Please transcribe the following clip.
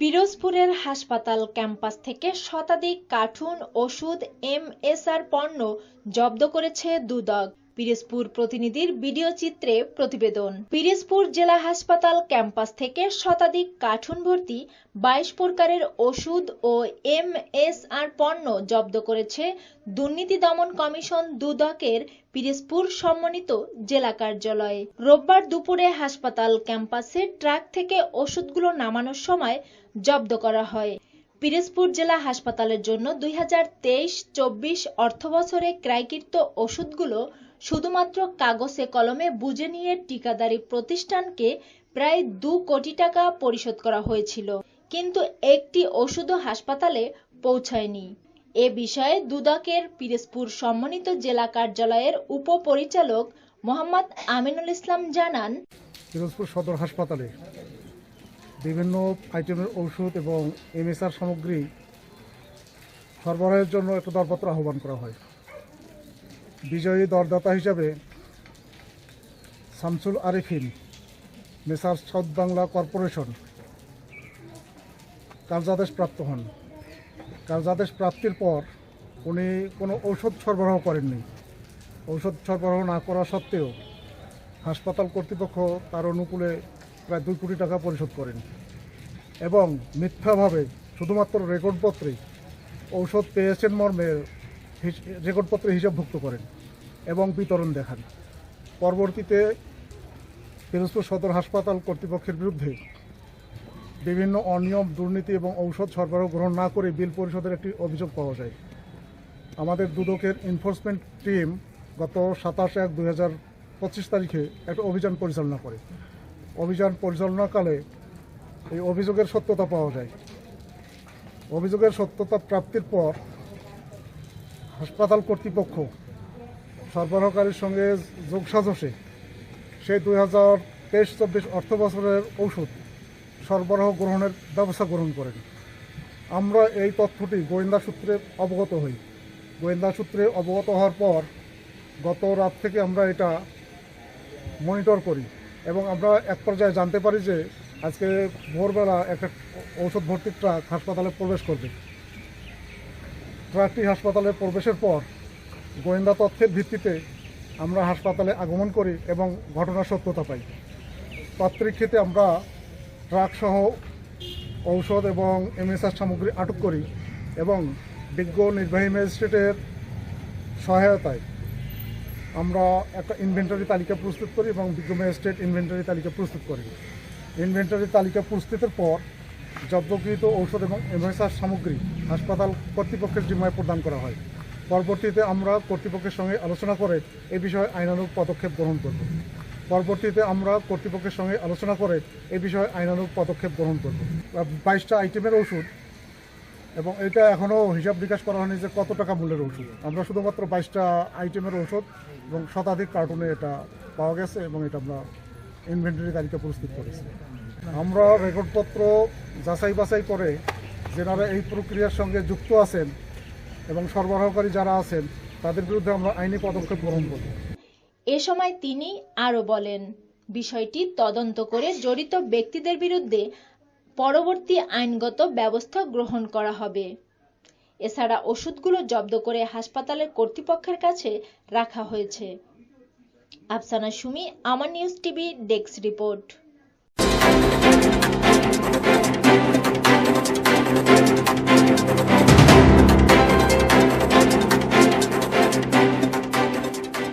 পিরোজপুরের হাসপাতাল ক্যাম্পাস থেকে শতাধিক কার্টুন ওষুধ এমএসআর পণ্য জব্দ করেছে দুদক। পিরোজপুর প্রতিনিধির ভিডিও চিত্রে প্রতিবেদন। পিরোজপুর জেলা হাসপাতাল ক্যাম্পাস থেকে শতাধিক কার্টুন ভর্তি বাইশ প্রকারের ওষুধ ও এমএসআর পণ্য জব্দ করেছে দুর্নীতি দমন কমিশন দুদকের পিরোজপুর সমন্বিত জেলা কার্যালয়। রোববার দুপুরে হাসপাতাল ক্যাম্পাসে ট্রাক থেকে ওষুধগুলো নামানোর সময় জব্দ করা হয়। পিরোজপুর জেলা হাসপাতালের জন্য দুই হাজার তেইশ চব্বিশ অর্থবছরে ক্রয়কৃত ওষুধগুলো শুধুমাত্র কাগজে কলমে বুঝে নিয়ে টিকাদারি প্রতিষ্ঠানকে প্রায় দু কোটি টাকা পরিশোধ করা হয়েছিল। কিন্তু একটি ওষুধও হাসপাতালে পৌঁছায়নি। এ বিষয়ে দুদকের পিরোজপুর সম্মানিত জেলা কার্যালয়ের উপপরিচালক মোহাম্মদ আমিনুল ইসলাম জানান, পিরোজপুর সদর হাসপাতালে বিভিন্ন আইটেমের ঔষধ এবং এমএসআর সামগ্রী সরবরাহের জন্য একটা দরপত্র আহ্বান করা হয়। বিজয়ী দরদাতা হিসাবে Shamsul Arifin, messrs south Bangla corporation কার্যাদেশ প্রাপ্ত হন। কার্যাদেশ প্রাপ্তির পর উনি কোনো ঔষধ সরবরাহ করেননি। ঔষধ সরবরাহ না করা সত্ত্বেও হাসপাতাল কর্তৃপক্ষ তার অনুকূলে প্রায় দুই কোটি টাকা পরিশোধ করেন এবং মিথ্যাভাবে শুধুমাত্র রেকর্ডপত্রে ঔষধ পেয়েছেন মর্মে রেকর্ডপত্রে হিসাবভুক্ত করেন এবং বিতরণ দেখান। পরবর্তীতে পিরোজপুর সদর হাসপাতাল কর্তৃপক্ষের বিরুদ্ধে বিভিন্ন অনিয়ম, দুর্নীতি এবং ঔষধ সরবরাহ গ্রহণ না করে বিল পরিশোধের একটি অভিযোগ পাওয়া যায়। আমাদের দুদকের এনফোর্সমেন্ট টিম গত সাতাশ এক দুই তারিখে একটা অভিযান পরিচালনা করে। অভিযান পরিচালনাকালে এই অভিযোগের সত্যতা পাওয়া যায়। অভিযোগের সত্যতা প্রাপ্তির পর হাসপাতাল কর্তৃপক্ষ সরবরাহকারীর সঙ্গে যোগসাজসে সেই দুই হাজার তেইশ চব্বিশ অর্থ বছরের ঔষধ সরবরাহ গ্রহণের ব্যবস্থা গ্রহণ করেন। আমরা এই তথ্যটি গোয়েন্দা সূত্রে অবগত হই। গোয়েন্দা সূত্রে অবগত হওয়ার পর গত রাত থেকে আমরা এটা মনিটর করি এবং আমরা এক পর্যায়ে জানতে পারি যে আজকে ভোরবেলা একটা ঔষধ ভর্তি ট্রাক হাসপাতালে প্রবেশ করবে। ট্রাকটি হাসপাতালে প্রবেশের পর গোয়েন্দা তথ্যের ভিত্তিতে আমরা হাসপাতালে আগমন করি এবং ঘটনার সত্যতা পাই। তৎপরিক্ষিতে আমরা ট্রাকসহ ঔষধ এবং এমএসআর সামগ্রী আটক করি এবং বিজ্ঞ নির্বাহী ম্যাজিস্ট্রেটের সহায়তায় আমরা একটা ইনভেন্টারি তালিকা প্রস্তুত করি এবং বিজ্ঞ ম্যাজিস্ট্রেট ইনভেন্টারি তালিকা প্রস্তুত করি ইনভেন্টারি তালিকা প্রস্তুতের পর জব্দকৃত ঔষধ এবং এমএসআর সামগ্রী হাসপাতাল কর্তৃপক্ষের জিম্মায় প্রদান করা হয়। পরবর্তীতে আমরা কর্তৃপক্ষের সঙ্গে আলোচনা করে এ বিষয়ে আইনানুগ পদক্ষেপ গ্রহণ করব। পরবর্তীতে আমরা কর্তৃপক্ষের সঙ্গে আলোচনা করে এ বিষয়ে আইনানুগ পদক্ষেপ গ্রহণ করব। বাইশটা আইটেমের ওষুধ এবং এটা এখনও হিসাব বিকাশ করা হয়নি যে কত টাকা মূল্যের ওষুধ। আমরা শুধুমাত্র বাইশটা আইটেমের ওষুধ এবং শতাধিক কার্টুনে এটা পাওয়া গেছে এবং এটা আমরা ইনভেন্টারি তালিকা প্রস্তুত করেছি। আমরা রেকর্ডপত্র যাচাই বাছাই করে যেনারা এই প্রক্রিয়ার সঙ্গে যুক্ত আছেন এবং সরবরাহকারী যারা আছেন, তাদের বিরুদ্ধে আমরা আইনি পদক্ষেপ গ্রহণ করব। এ সময় তিনি আরও বলেন, বিষয়টি তদন্ত করে জড়িত ব্যক্তিদের বিরুদ্ধে পরবর্তী আইনগত ব্যবস্থা গ্রহণ করা হবে। এছাড়া ওষুধগুলো জব্দ করে হাসপাতালের কর্তৃপক্ষের কাছে রাখা হয়েছে। আফসানা সুমি, আমার নিউজ টিভি, ডেস্ক রিপোর্ট।